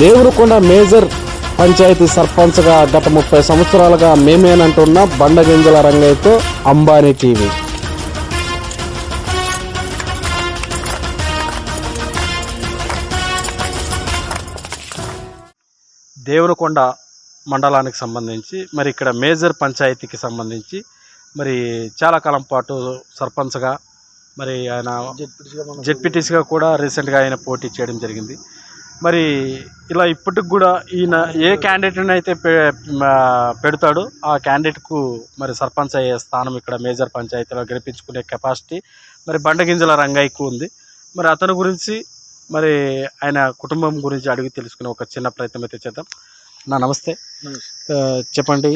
దేవునికొండ major panchayat సర్పంచ్గా గత ముప్పై సంవత్సరాలుగా మేమేనంటున్న బండగింజల రంగయ్యతో అంబానీ టీవీ. దేవునికొండ మండలానికి సంబంధించి మరి ఇక్కడ మేజర్ పంచాయతీకి సంబంధించి మరి చాలా కాలం పాటు సర్పంచ్గా మరి ఆయన జెడ్పీటీసీగా కూడా రీసెంట్గా ఆయన పోటీ చేయడం జరిగింది. మరి ఇలా ఇప్పటికి కూడా ఈయన ఏ క్యాండిడేట్ని అయితే పెడతాడో ఆ క్యాండిడేట్కు మరి సర్పంచ్ అయ్యే స్థానం ఇక్కడ మేజర్ పంచాయతీలో గెలిపించుకునే కెపాసిటీ మరి బండగింజల రంగయ్యకు ఉంది. మరి అతని గురించి మరి ఆయన కుటుంబం గురించి అడిగి తెలుసుకునే ఒక చిన్న ప్రయత్నం అయితే చేద్దాం. నా నమస్తే. చెప్పండి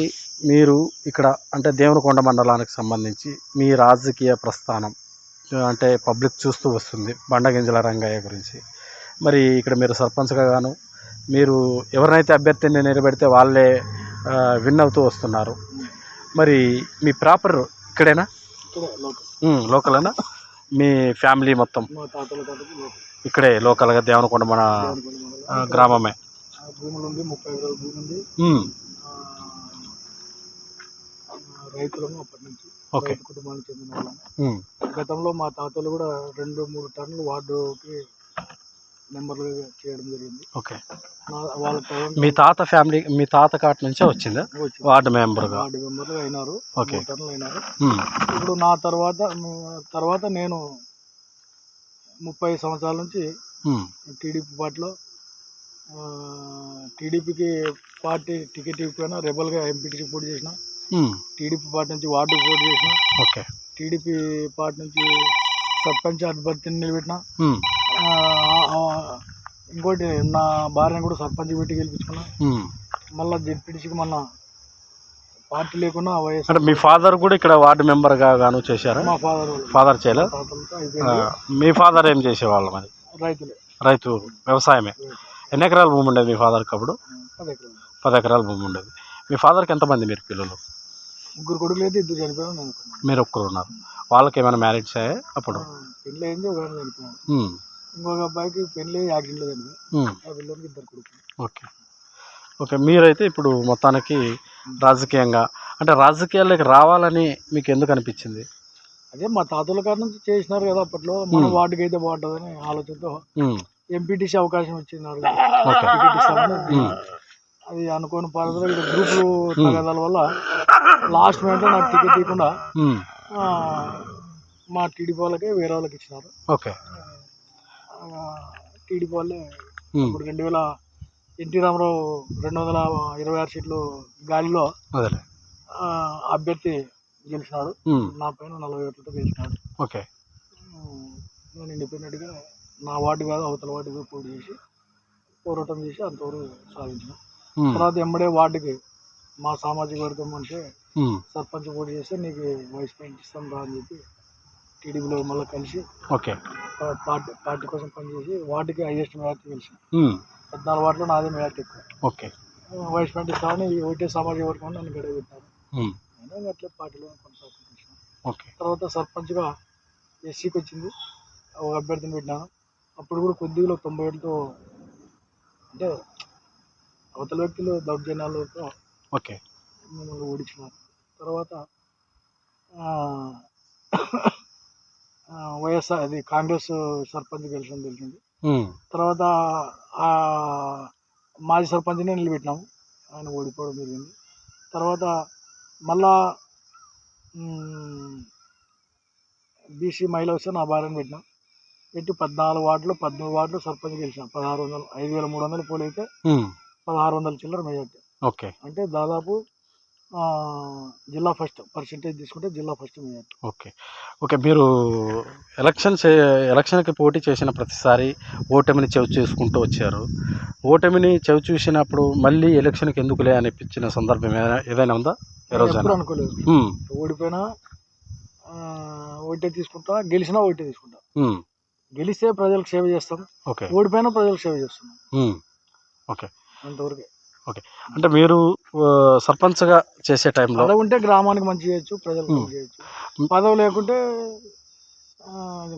మీరు ఇక్కడ అంటే దేవునికొండ మండలానికి సంబంధించి మీ రాజకీయ ప్రస్థానం అంటే పబ్లిక్ చూస్తూ వస్తుంది బండగింజల రంగయ్య గురించి. మరి ఇక్కడ మీరు సర్పంచ్గా గాను మీరు ఎవరినైతే అభ్యర్థిని నిలబెడితే వాళ్ళే విన్ అవుతూ వస్తున్నారు. మరి మీ ప్రాపర్ ఇక్కడేనా? లోకలేనా? మీ ఫ్యామిలీ మొత్తం? ఇక్కడే లోకల్గా దేవనకొండ మన గ్రామమే. రైతులము అప్పటి నుంచి ఓకే. కుటుంబానికి చెందిన గతంలో మా తాతలు కూడా రెండు మూడు టన్నులు వార్డుకి నెంబర్లు చేయడం జరిగింది. ఓకే. వాళ్ళ మీ తాత ఫ్యామిలీ మీ తాత కాట నుంచే వచ్చిందా. వార్డు మెంబర్గా? వార్డు మెంబర్లు అయినారు. ఓకే. అయినారు. ఇప్పుడు నా తర్వాత తర్వాత నేను ముప్పై సంవత్సరాల నుంచి టీడీపీ పార్టీలో టీడీపీకి పార్టీ టికెట్ ఇవ్వకపోయినా రెబల్గా ఎంపీటీసీ పోటీ చేసిన టీడీపీ పార్టీ నుంచి వార్డు పోటీ చేసిన ఓకే. టీడీపీ పార్టీ నుంచి సర్పంచ్ అభ్యర్థిని నిలబెట్టిన ఆ, ఇంకోటి నా భార్యను కూడా సర్పంచ్ పెట్టి గెలిపించుకున్నా. మళ్ళీ జెడ్పీటీసీకి మొన్న పార్టీ లేకున్నా వైఎస్ అంటే మీ ఫాదర్ కూడా ఇక్కడ వార్డు మెంబర్గా గాను చేశారా? మా ఫాదర్ ఫాదర్ చేయలేదు మీ ఫాదర్ ఏం చేసేవాళ్ళు మరి? రైతులే. రైతు వ్యవసాయమే. ఎన్ని ఎకరాల భూమి ఉండేది మీ ఫాదర్కి అప్పుడు? పది ఎకరాలు. భూమి ఉండేది. మీ ఫాదర్కి ఎంతమంది మీరు పిల్లలు? ముగ్గురు కొడుకులు అయితే ఇద్దరు అనుకున్నాను. మీరు ఒక్కరు ఉన్నారు. వాళ్ళకి ఏమైనా మ్యారేజ్ అయ్యాయి అప్పుడు? పెళ్ళి అయింది ఇంకొక అబ్బాయికి పెళ్ళి యాక్సిడెంట్లో చనిపోయాడు ఉమ్, ఆ పిల్లలకి ఇద్దరు కొడుకులు. ఓకే. ఓకే మీరైతే ఇప్పుడు మొత్తానికి రాజకీయంగా అంటే రాజకీయాల్లోకి రావాలని మీకు ఎందుకు అనిపించింది? అదే మా తాతల కాడ నుంచి చేసినారు కదా అప్పట్లో మన. వార్డుకి అయితే బాగుంటుందని ఆలోచనతో ఎంపీటీసీ అవకాశం ఉమ్, అది అనుకోని పరిధిలో గ్రూపులు తగదాల వల్ల లాస్ట్ మినిట్ నాకు టికెట్ ఇవ్వకుండా మా టీడీపీ వాళ్ళకే వేరే వాళ్ళకి ఇచ్చినారు. ఓకే. టీడీపీ వాళ్ళే ఇప్పుడు రెండు వేల ఎన్టీ రామారావు రెండు వందల ఇరవై ఆరు సీట్లు గాలిలో అభ్యర్థి గెలిచినాడు. నా పైన నలభై ఓట్లతో గెలిచినాడు. ఓకే. నేను ఇండిపెండెంట్గా నా వార్డు కాదు అవతల వార్డు పోటీ చేసి పోరాటం చేసి అంతవరకు సాధించిన. తర్వాత ఎంబడే వార్డుకి మా సామాజిక వర్గం ఉమ్, సర్పంచ్ పోటీ చేస్తే నీకు వైస్ ప్రెసిడెంట్ ఇస్తాం రా అని చెప్పి టీడీపీలో మళ్ళీ కలిసి ఓకే. పార్టీ పార్టీ కోసం పనిచేసి వార్డుకి హైయెస్ట్ మెజార్టీ గెలిచిన ఉమ్, పద్నాలుగు వార్డులో నాదే మెజార్టీ ఎక్కువ. ఓకే. వైస్ ప్రెసిడెంట్ ఇస్తామని ఈ ఒకటే సామాజిక వర్గం నన్ను గడవ పెట్టారు అట్లే పార్టీలో కొనసాగుతున్నాను ఓకే. తర్వాత సర్పంచ్గా ఎస్సీకి వచ్చింది. ఒక అభ్యర్థిని పెట్టినాను. అప్పుడు కూడా కొద్దిగా తొంభై ఏళ్ళతో అంటే అవతల వ్యక్తులు దౌర్జన్యాలతో ఓకే. మమ్మల్ని ఓడించినారు. తర్వాత వైఎస్ఆర్ అది కాంగ్రెస్ సర్పంచ్ గెలిచిన తెలిసింది తర్వాత ఆ మాజీ సర్పంచ్ని నిలబెట్టినాము. ఆయన ఓడిపోవడం జరిగింది. తర్వాత మళ్ళా బీసీ మహిళ వస్తే నా భార్యను పెట్టినాం. పెట్టి పద్నాలుగు వార్డులు పద్మూడు వార్డులు సర్పంచ్ గెలిచినాం. పదహారు వందలు ఐదు వేల మూడు వందలు పోల్ అయితే ఉమ్, పదహారు వందల చిల్లర మెజార్టీ. ఓకే. అంటే దాదాపు జిల్లా ఫస్ట్ పర్సెంటేజ్ తీసుకుంటే జిల్లా ఫస్ట్ మెజార్టీ. ఓకే. ఓకే మీరు ఎలక్షన్ చే ఎలక్షన్కి పోటీ చేసిన ప్రతిసారి ఓటమిని చెవి చూసుకుంటూ వచ్చారు. ఓటమిని చెవి చూసినప్పుడు మళ్ళీ ఎలక్షన్కి ఎందుకులే అనిపించిన సందర్భం ఏదైనా- ఏదైనా ఉందా? ఏ ఎప్పుడు రోజైనా అనుకోలేదు. ఉమ్, ఓడిపోయినా ఆ, ఓటే తీసుకుంటా గెలిచినా ఓటే తీసుకుంటా. ఉమ్, గెలిస్తే ప్రజలకు సేవ చేస్తాం. ఓకే. ఓడిపోయినా ప్రజలకు సేవ చేస్తున్నాం ఉమ్, ఓకే. అంతవరకే. అంటే మీరు ఆ, సర్పంచ్గా చేసే టైంలో పదవి ఉంటే గ్రామానికి మంచి చేయొచ్చు ప్రజలకు. మంచి చేయొచ్చు. పదవి లేకుంటే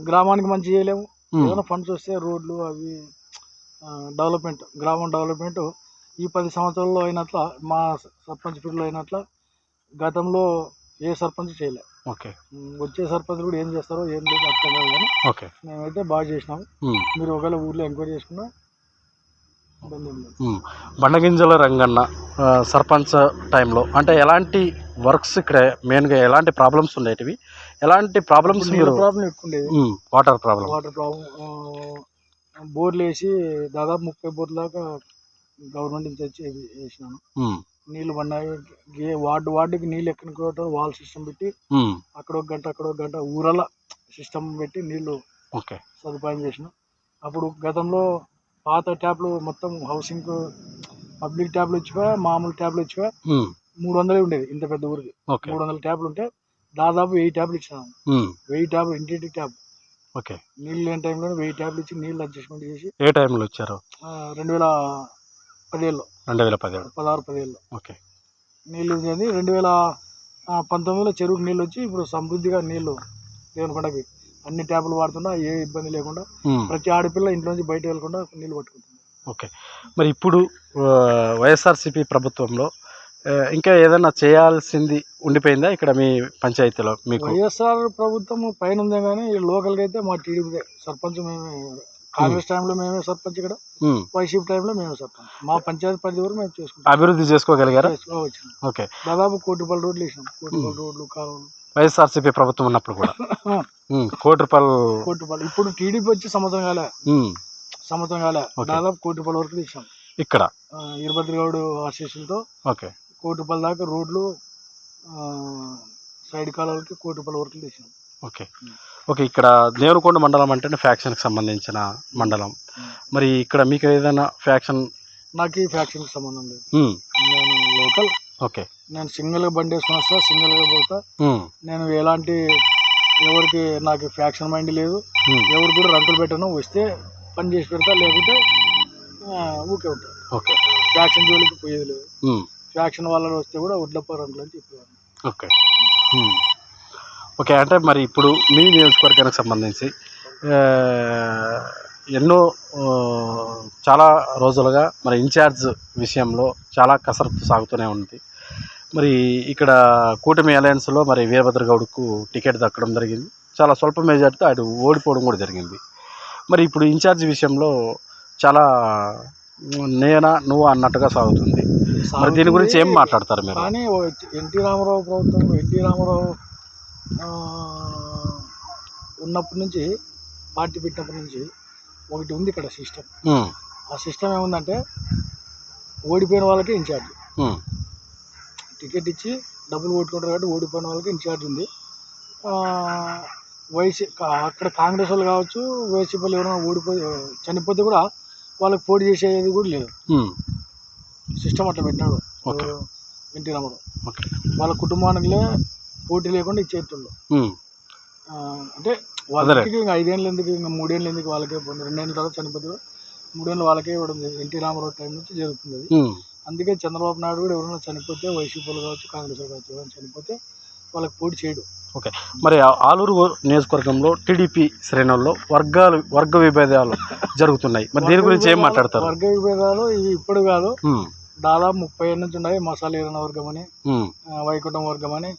గ్రామానికి మంచి చేయలేము. ఏదైనా ఫండ్స్ వస్తే రోడ్లు అవి డెవలప్మెంట్ గ్రామం డెవలప్మెంట్ ఈ పది సంవత్సరాల్లో అయినట్ల మా సర్పంచ్ పీరియడ్లో అయినట్ల గతంలో ఏ సర్పంచ్ చేయలే. ఓకే. వచ్చే సర్పంచ్ కూడా ఏం చేస్తారో ఏం లేదు అర్థం కాదు కానీ ఓకే. మేమైతే బాగా చేసినాం. ఉమ్, మీరు ఒకవేళ ఊర్లో ఎంక్వైరీ చేసుకున్నా ఇబ్బంది ఏం లేదు ఉమ్. బండగింజల రంగన్న సర్పంచ్ టైంలో. అంటే ఎలాంటి వర్క్స్ ఇక్కడ మెయిన్గా ఎలాంటి ప్రాబ్లమ్స్ ఉండేటివి ఎలాంటి ప్రాబ్లమ్స్ నీళ్ళ మీరు వాటర్ ప్రాబ్లం వాటర్ ప్రాబ్లం బోర్లు వేసి దాదాపు ముప్పై బోర్లు దాకా గవర్నమెంట్ నుంచి వచ్చి వేసి- వేసినాను. నీళ్ళు పడినాయి. వార్డు వార్డుకి నీళ్ళు ఎక్కడికి వాల్ సిస్టమ్ పెట్టి అక్కడ ఒక గంట అక్కడ ఒక గంట ఊరల సిస్టమ్ పెట్టి నీళ్ళు ఓకే. సదుపాయం చేసిన. అప్పుడు గతంలో పాత ట్యాప్లు మొత్తం హౌసింగ్ పబ్లిక్ ట్యాప్లు వచ్చిపోయా మామూలు ట్యాప్లు వచ్చిపోయా మూడు వందలే ఉండేది ఇంత పెద్ద ఊరికి. మూడు వందల ట్యాప్లు ఉంటే దాదాపు వెయ్యి ట్యాప్లు ఇచ్చినాను వెయ్యి ట్యాప్లు ఇంటింటి ట్యాప్ ఓకే. నీళ్ళు లేని టైంలో వెయ్యి ట్యాప్లు ఇచ్చి నీళ్ళు అడ్జస్ట్మెంట్ చేసి ఏ టైంలో వచ్చారు ఆ, రెండు వేల పదిహేళ్ళు రెండు వేల పదిహేడు. పదహారు పదిహేళ్ళు ఓకే. నీళ్ళు రెండు వేల పంతొమ్మిదిలో చెరువుకు నీళ్ళు వచ్చి ఇప్పుడు సమృద్ధిగా నీళ్ళు దేవుని కొండకి అన్ని ట్యాపులు వాడుతున్నా ఏ ఇబ్బంది లేకుండా ప్రతి ఆడపిల్ల ఇంట్లోంచి బయట వెళ్ళకుండా నీళ్ళు పట్టుకుంటుంది. ఓకే. మరి ఇప్పుడు వైఎస్ఆర్సీపీ ప్రభుత్వంలో ఇంకా ఏదైనా చేయాల్సింది ఉండిపోయిందా ఇక్కడ మీ పంచాయతీలో మీకు? వైఎస్ఆర్ ప్రభుత్వం పైన ఉందే కానీ లోకల్గా అయితే మా టీడీపీ సర్పంచ్ మేమే కాంగ్రెస్ టైంలో మేమే సర్పంచ్ ఇక్కడ. వైసీపీ టైంలో మేమే సర్పంచ్. మా పంచాయతీ పరిధి వరకు మేము చేసుకుంటాం. అభివృద్ధి చేసుకోగలిగారా? ఓకే. దాదాపు కోటి రూపాయల రోడ్లు వేసినాం. కోటి రూపాయల రోడ్లు కాలువలు. వైఎస్ఆర్సీపీ ప్రభుత్వం ఉన్నప్పుడు కూడా. కోటి రూపాయలు కోటి రూపాయలు. ఇప్పుడు టీడీపీ వచ్చి సంవత్సరం కాలే. సంవత్సరం కాలే. దాదాపు కోటి రూపాయల వరకు తీసాం. ఇక్కడ? ఇరుపతి గౌడ్ ఆశీస్సులతో ఓకే. కోటి రూపాయల దాకా రోడ్లు సైడ్ కాలువలకి కోటి రూపాయల వరకు తీసాం. ఓకే. ఓకే ఇక్కడ దేవరకొండ మండలం అంటేనే ఫ్యాక్షన్కి సంబంధించిన మండలం. మరి ఇక్కడ మీకు ఏదైనా ఫ్యాక్షన్? నాకు ఈ ఫ్యాక్షన్కి సంబంధం లేదు. లోకల్. ఓకే. నేను సింగిల్గా బండి వేసుకుని వస్తా సింగిల్గా పోతా. నేను ఎలాంటి ఎవరికి నాకు ఫ్యాక్షన్ మైండ్ లేదు. ఎవరు కూడా రంకులు పెట్టను వస్తే పని చేసి పెడతా లేకుంటే ఊకే ఉంటా. ఓకే. ఫ్యాక్షన్ జోలికి పోయేది లేదు. ఫ్యాక్షన్ వాళ్ళని వస్తే కూడా వడ్లప్ప రంకులు అని చెప్పేవారు ఓకే. ఓకే అంటే మరి ఇప్పుడు మీ నియోజకవర్గానికి సంబంధించి ఎన్నో చాలా రోజులుగా మరి ఇన్ఛార్జ్ విషయంలో చాలా కసరత్తు సాగుతూనే ఉంది. మరి ఇక్కడ కూటమి అలయన్స్లో మరి వీరభద్ర గౌడ్కు టికెట్ దక్కడం జరిగింది. చాలా స్వల్ప మెజార్టీతో అటు ఓడిపోవడం కూడా జరిగింది. మరి ఇప్పుడు ఇన్ఛార్జ్ విషయంలో చాలా నేనా నువ్వు అన్నట్టుగా సాగుతుంది. మరి దీని గురించి ఏం మాట్లాడతారు మీరు? కానీ ఎన్టీ రామారావు ప్రభుత్వం ఎన్టీ రామారావు ఉన్నప్పటి నుంచి పార్టీ పెట్టినప్పటి నుంచి ఒకటి ఉంది ఇక్కడ సిస్టమ్. ఆ సిస్టమ్ ఏముందంటే ఓడిపోయిన వాళ్ళకి ఇన్ఛార్జ్. టికెట్ ఇచ్చి డబ్బులు కొట్టుకుంటారు కాబట్టి ఓడిపోయిన వాళ్ళకి ఇన్ఛార్జ్ ఉంది. వైసీ అక్కడ కాంగ్రెస్ వాళ్ళు కావచ్చు వైసీపీ వాళ్ళు ఎవరైనా ఓడిపోయి చనిపోతే కూడా వాళ్ళకి పోటీ చేసేది కూడా లేదు. సిస్టమ్ అట్లా పెట్టినాడు. ఎన్టీ రామారావు. వాళ్ళ కుటుంబానికిలే పోటీ లేకుండా ఇచ్చేస్తుండు. అంటే. వాళ్ళకి ఇంకా ఐదేళ్ళు ఎందుకు ఇంకా మూడేళ్ళు ఎందుకు వాళ్ళకే రెండేళ్ళ తర్వాత చనిపోతే మూడేళ్ళు వాళ్ళకే ఇవ్వడం. ఎన్టీ రామారావు టైం నుంచి జరుగుతుంది అందుకే చంద్రబాబు నాయుడు కూడా ఎవరైనా చనిపోతే వైసీపీలు కావచ్చు కాంగ్రెస్ కావచ్చు ఎవరైనా చనిపోతే వాళ్ళకి పోటీ చేయడు. మరి ఆ- ఆలూరు నియోజకవర్గంలో టీడీపీ శ్రేణుల్లో వర్గాలు వర్గ విభేదాలు జరుగుతున్నాయి. మరి దీని గురించి ఏం మాట్లాడతారు? వర్గ విభేదాలు ఇవి ఇప్పుడు కాదు. దాదాపు ముప్పై ఏళ్ళ నుంచి ఉన్నాయి మసాలా ఏరణ వర్గం అని వైకుంఠం వర్గం అని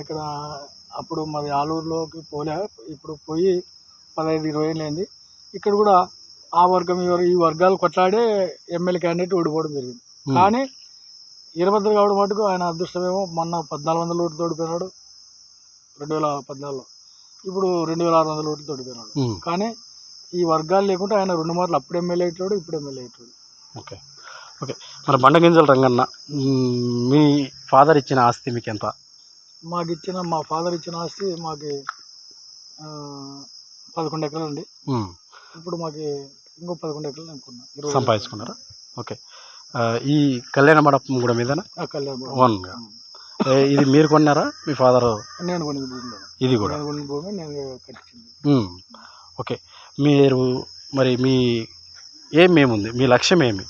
ఇక్కడ అప్పుడు మరి ఆలూరులోకి పోలే ఇప్పుడు పోయి పదహైదు ఇరవై ఏళ్ళు అయింది. ఇక్కడ కూడా ఆ వర్గం ఈ వర్- ఈ వర్గాలు కొట్లాడే ఎమ్మెల్యే క్యాండిడేట్ ఓడిపోవడం జరిగింది. కానీ వీరభద్ర గౌడ్ మటుకు ఆయన అదృష్టమేమో మొన్న పద్నాలుగు వందల ఓట్లు తోడిపోయినాడు. రెండు వేల పద్నాలుగులో. ఇప్పుడు రెండు వేల ఆరు వందల ఓట్లు తోడిపోయినాడు. కానీ ఈ వర్గాలు లేకుంటే ఆయన రెండు మార్లు అప్పుడు ఎమ్మెల్యే అవుతాడు ఇప్పుడు ఎమ్మెల్యే అవుతాడు ఓకే. ఓకే. మరి బండగింజల రంగన్న మీ ఫాదర్ ఇచ్చిన ఆస్తి మీకు ఎంత? మాకు ఇచ్చిన మా ఫాదర్ ఇచ్చిన ఆస్తి మాకు పదకొండు ఎకరాలు ఉమ్, ఇప్పుడు మాకు ఇంకో పదకొండు ఎకరాలు అనుకున్నా ఇరవై సంపాదించుకున్నారా? ఓకే. ఈ కళ్యాణ మండపం కూడా మీదనా. ఓన్గా ఏ, ఇది మీరు కొన్నారా? మీ ఫాదర్? నేను ఇది కూడా. ఓకే. మీరు మరి మీ ఏం ఏముంది? మీ లక్ష్యం ఏమి?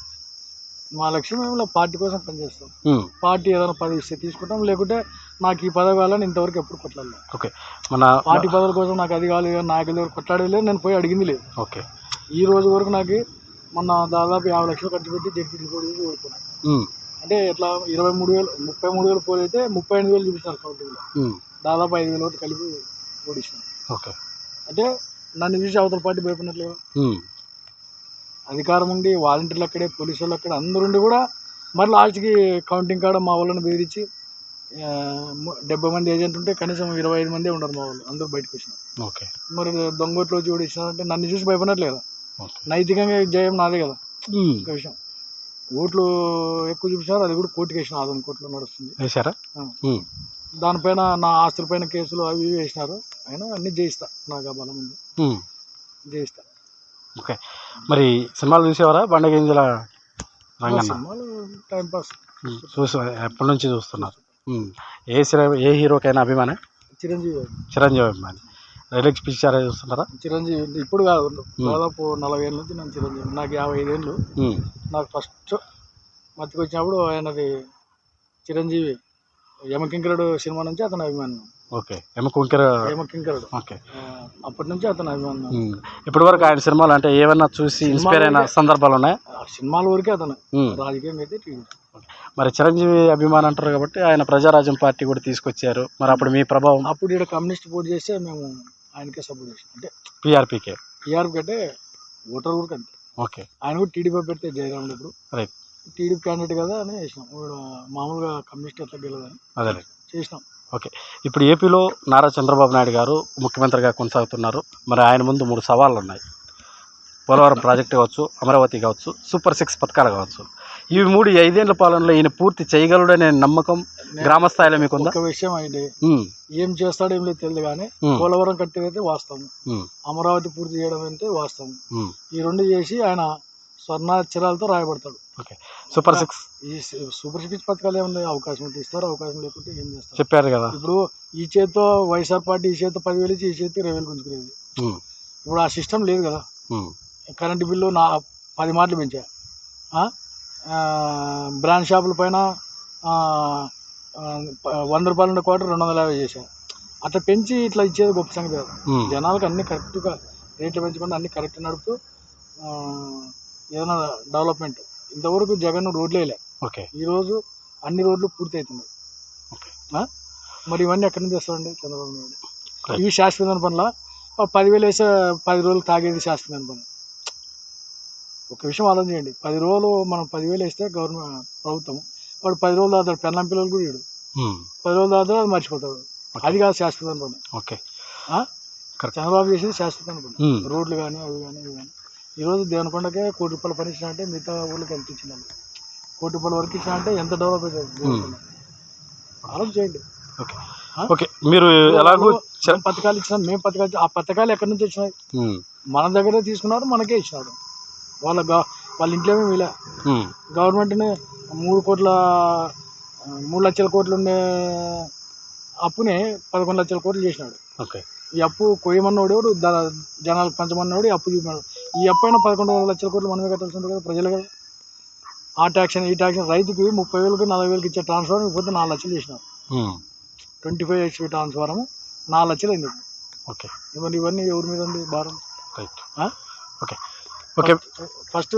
మా లక్ష్యం ఏమిలో పార్టీ కోసం పనిచేస్తాం పార్టీ ఏదైనా పదవి ఇస్తే తీసుకుంటాం. లేకుంటే నాకు ఈ పదవి కావాలని ఇంతవరకు ఎప్పుడు కొట్లాడలేదు మన పార్టీ పదవుల కోసం నాకు అది కావాలి నాయకుల దగ్గర కొట్లాడేది లేదు నేను పోయి అడిగింది లేదు. ఓకే. ఈ రోజు వరకు నాకు మొన్న దాదాపు యాభై లక్షలు ఖర్చు పెట్టి చేసి ఓడిపోయినా. ఉమ్, అంటే ఇట్లా ఇరవై మూడు వేలు ముప్పై మూడు వేలు పోల్ అయితే ముప్పై ఎనిమిది వేలు చూపించారు కౌంటింగ్లో. దాదాపు ఐదు వేలు ఒకటి కలిపి ఓడిస్తాను ఓకే. అంటే నన్ను చూసి అవతల పార్టీ భయపడినట్లేదు? ఉమ్, అధికారం ఉండి వాలంటీర్లు అక్కడే పోలీసు వాళ్ళు అక్కడే అందరు ఉండి కూడా మరి లాస్ట్కి కౌంటింగ్ కాడ మా వాళ్ళని బెదిరించి డెబ్బై మంది ఏజెంట్ ఉంటే కనీసం ఇరవై ఐదు మంది ఉండరు మా వాళ్ళు. అందరూ బయటకు వచ్చినారు. ఓకే. మరి దొంగోట్లో వచ్చి ఓడిచ్చినారంటే నన్ను చూసి ఓకే నైతికంగా జయం నాదే కదా. ఒక విషయం. ఓట్లు ఎక్కువ చూపించినారు అది కూడా కోర్టుకి వేసిన ఆదం కోర్టులో నడుస్తుంది. వేశారా? దానిపైన నా ఆస్తులపైన కేసులు అవి ఇవి వేసినారు. అయినా అన్ని జయిస్తా నాకు ఆ బలం ఉంది. జయిస్తా. ఓకే. మరి సినిమాలు చూసేవారా? బండగింజల సినిమాలు టైం పాస్. ఉమ్, చూసి ఎప్పటి నుంచి చూస్తున్నారు? ఏ సినిమా ఏ హీరోకైనా అభిమానే? చిరంజీవి చిరంజీవి అభిమాని. రిలీక్స్ పిక్చర్ చూస్తున్నారా చిరంజీవి ఇప్పుడు కాదు దాదాపు నలభై ఏళ్ళ నుంచి నేను చిరంజీవి నాకు యాభై ఐదేళ్ళు నాకు ఫస్ట్ మతికి వచ్చినప్పుడు ఆయనది చిరంజీవి యమకింకరుడు సినిమా నుంచి అతను అభిమానం. ఓకే. ఎమ కుంకెర యమకింకరుడు ఓకే. అప్పటి నుంచి అతను అభిమానం. ఇప్పటి వరకు ఆయన సినిమాలు అంటే ఏమన్నా చూసి ఇన్స్పైర్ అయిన సందర్భాలు ఉన్నాయి? ఆ సినిమాల వరకే అతను. రాజకీయం అయితే మరి చిరంజీవి అభిమాని అంటారు కాబట్టి ఆయన ప్రజారాజ్యం పార్టీ కూడా తీసుకొచ్చారు. మరి అప్పుడు మీ ప్రభావం? అప్పుడు ఇక్కడ కమ్యూనిస్ట్ పోటీ చేస్తే మేము ఆయనకే సపోర్ట్ చేసాం అంటే పిఆర్పీకే టీఆర్పీ అంటే ఓటర్ ఊరికి అంతే. ఓకే. ఆయన కూడా టీడీపీ పెడితే జయరాముడు ఇప్పుడు. రైట్ టీడీపీ క్యాండిడేట్ కదా అని ఇప్పుడు మామూలుగా కమ్యూనిస్ట్ ఎట్లా గెలదని అదే చేసినాం. ఓకే. ఇప్పుడు ఏపీలో నారా చంద్రబాబు నాయుడు గారు ముఖ్యమంత్రిగా కొనసాగుతున్నారు. మరి ఆయన ముందు మూడు సవాళ్ళు ఉన్నాయి పోలవరం ప్రాజెక్టు కావచ్చు అమరావతి కావచ్చు సూపర్ సిక్స్ పథకాలు కావచ్చు. ఇవి మూడు ఐదేళ్ళ పాలనలో ఈయన పూర్తి చేయగలడనే నమ్మకం గ్రామ స్థాయిలో మీకుందా? ఒక విషయం ఉమ్, ఏం చేస్తాడో ఏం లేదు తెలియదు కానీ పోలవరం కట్టేదైతే వాస్తవం అమరావతి పూర్తి చేయడం అయితే వాస్తవం. ఈ రెండు చేసి ఆయన స్వర్ణాక్షరాలతో రాయబడతాడు. ఓకే. Super six. ఈ సూపర్ సిక్స్ పథకాలు ఏముంది అవకాశం ఉంటే ఇస్తారు? అవకాశం లేకుంటే ఏం చేస్తారు? చెప్పారు కదా. ఇప్పుడు ఈ చేతితో వైఎస్ఆర్ పార్టీ ఈ చేతితో పదివేలు ఇచ్చి ఈ చేతితో ఇరవై వేలు గుంజుకునేది. ఇప్పుడు ఆ సిస్టమ్ లేదు కదా. కరెంటు బిల్లు నా పది మాటలు పెంచా. బ్రాండ్ షాపుల పైన వంద రూపాయలు ఉండే కోట రెండు వందల యాభై చేశా. అట్లా పెంచి ఇట్లా ఇచ్చేది గొప్ప సంగతి కాదు. జనాలకు అన్ని కరెక్ట్గా రేట్లు పెంచకుండా అన్ని కరెక్ట్ నడుపుతూ ఏదైనా డెవలప్మెంట్. ఇంతవరకు జగన్ రోడ్లు వేయలే ఓకే. ఈరోజు అన్ని రోడ్లు పూర్తి అవుతున్నాయి? మరి ఇవన్నీ ఎక్కడి నుంచి తెస్తామండి చంద్రబాబు నాయుడు. ఇవి శాశ్వతమైన పనుల? పదివేలు వేసే పది రోజులు తాగేది శాశ్వతమైన పని. ఒక విషయం ఆలోచన చేయండి పది రోజులు మనం పదివేలు వేస్తే గవర్నమెంట్ ప్రభుత్వం వాడు పది రోజులు తాగుతాడు పెళ్ళం పిల్లలు కూడా ఇడు పది రోజులు తాగుతాడు అది మర్చిపోతాడు. అది కాదు శాశ్వతమైన పని. ఓకే. చంద్రబాబు చేసేది శాశ్వతమైన పని. ఉమ్, రోడ్లు కానీ అవి కానీ ఇవి కానీ ఈరోజు దేవనకొండకే కోటి రూపాయలు పని ఇచ్చినా అంటే మిగతా ఊళ్ళకి ఎంత ఇచ్చినాడు కోటి రూపాయల వరకు ఇచ్చినా అంటే ఎంత డెవలప్ అవుతుంది? ఆలోచన చేయండి. ఓకే? ఓకే. మీరు ఎలాగూ పథకాలు ఇచ్చినాం మేము పథకాలు ఆ పథకాలు ఎక్కడి నుంచి వచ్చినాయి? మన దగ్గరే తీసుకున్నారు మనకే ఇచ్చినాడు వాళ్ళ వాళ్ళ ఇంట్లో ఉమ్, గవర్నమెంట్ని మూడు కోట్ల మూడు లక్షల కోట్లు ఉండే అప్పుని పదకొండు లక్షల కోట్లు చేసినాడు. ఓకే. ఈ అప్పు కొయ్యమన్నోడు ద- జనాలకు పంచమన్నోడు అప్పు చూపినాడు. ఈ అప్పు అయినా పదకొండు వందల లక్షల కోట్లు మనమే కట్టాల్సి ఉంటుంది కదా ప్రజలు కదా. ఆ ట్యాక్షన్ ఈ ట్యాక్షన్ రైతుకి ముప్పై వేలకు నలభై వేలకు ఇచ్చే ట్రాన్స్ఫార్మర్ పోతే నాలుగు లక్షలు చేసినారు um, twenty five HP transform నాలుగు లక్షలు అయింది. ఓకే. ఇవన్నీ ఇవన్నీ ఎవరి మీద ఉంది భారం? రైట్? ఓకే. ఓకే. ఫస్ట్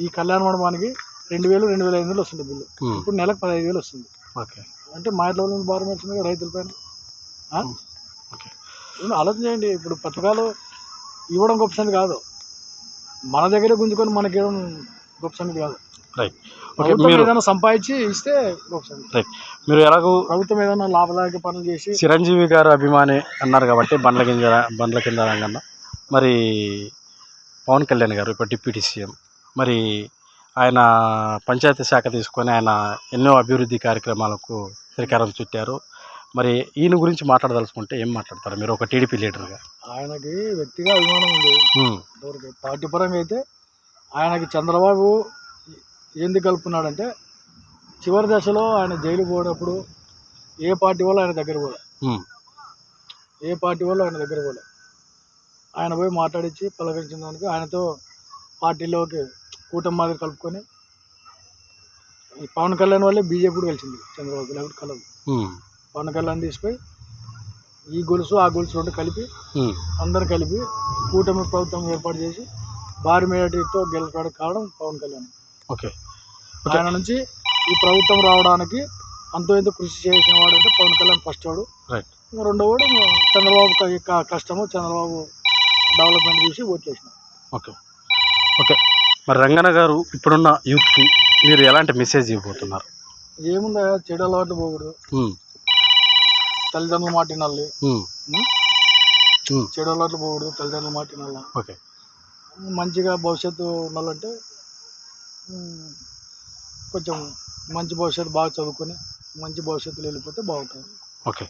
ఈ కళ్యాణ మండపానికి రెండు వేలు రెండు వేల ఐదు వందలు వస్తుంది బిల్లు. ఇప్పుడు నెలకు పదహైదు వేలు వస్తుంది. ఓకే. అంటే మా ఇంట్లో మీద భారం వేస్తుంది కదా రైతుల పైన? ఆ? Um, okay. ఆలోచన చేయండి. ఇప్పుడు పథకాలు ఇవ్వడం గొప్ప సంగతి కాదు. మన దగ్గరే గుంజుకొని మనకి ఇవ్వడం గొప్ప సంగతి కాదు. రైట్ ఓకే మీరు ఏదైనా సంపాదించి ఇస్తే గొప్ప సంగతి. రైట్ మీరు ఎలాగూ ప్రభుత్వం ఏదైనా లాభదాయక పనులు చేసి చిరంజీవి గారు అభిమాని అన్నారు కాబట్టి బండ్ల కింద బండ్ల కింద రంగన్న మరి పవన్ కళ్యాణ్ గారు ఇప్పుడు డిప్యూటీ సీఎం. మరి ఆయన పంచాయతీ శాఖ తీసుకొని ఆయన ఎన్నో అభివృద్ధి కార్యక్రమాలకు శ్రీకారం చుట్టారు. మరి ఈయన గురించి మాట్లాడదలుచుకుంటే ఏం మాట్లాడతారు? మీరు ఒక టీడీపీ లీడర్గా. ఆయనకి వ్యక్తిగా అభిమానం ఉంది. పార్టీ పరంగా అయితే ఆయనకి చంద్రబాబు ఎందుకు కలుపుకున్నాడంటే చివరి దశలో ఆయన జైలు పోయినప్పుడు ఏ పార్టీ వాళ్ళు ఆయన దగ్గర పోలే. ఏ పార్టీ వాళ్ళు ఆయన దగ్గర పోలే. ఆయన పోయి మాట్లాడించి పలకరించిన దానికి ఆయనతో పార్టీలోకి కూటమి మాదిరి కలుపుకొని ఈ పవన్ కళ్యాణ్ వల్లే బీజేపీ కూడా కలిసింది చంద్రబాబు లేకపోతే కలదు ఉమ్, పవన్ కళ్యాణ్ తీసుకుపోయి ఈ గొలుసు ఆ గొలుసు రెండు కలిపి అందరు కలిపి కూటమి ప్రభుత్వం ఏర్పాటు చేసి భారీ మేటితో గెలవడానికి కారణం పవన్ కళ్యాణ్. ఓకే. ఆయన నుంచి ఈ ప్రభుత్వం రావడానికి అంతో ఇంత కృషి చేసిన వాడు అంటే పవన్ కళ్యాణ్ ఫస్ట్ వాడు. రెండో వాడు చంద్రబాబు కష్టము చంద్రబాబు డెవలప్మెంట్ చూసి ఓట్లేసిన. ఓకే. ఓకే. మరి రంగన్న గారు ఇప్పుడున్న యూత్కి మీరు ఎలాంటి మెసేజ్ ఇవ్వబోతున్నారు? ఏముందా చెడు అలవాట్లు పోకూడదు. తల్లిదండ్రులు మాట వినాలి చెడు అలవాట్లు పోకూడదు తల్లిదండ్రులు మాట వినాలి ఓకే. మంచిగా భవిష్యత్తు ఉండాలంటే కొంచెం మంచి భవిష్యత్తు బాగా చదువుకొని మంచి భవిష్యత్తులో వెళ్ళిపోతే బాగుంటుంది. ఓకే.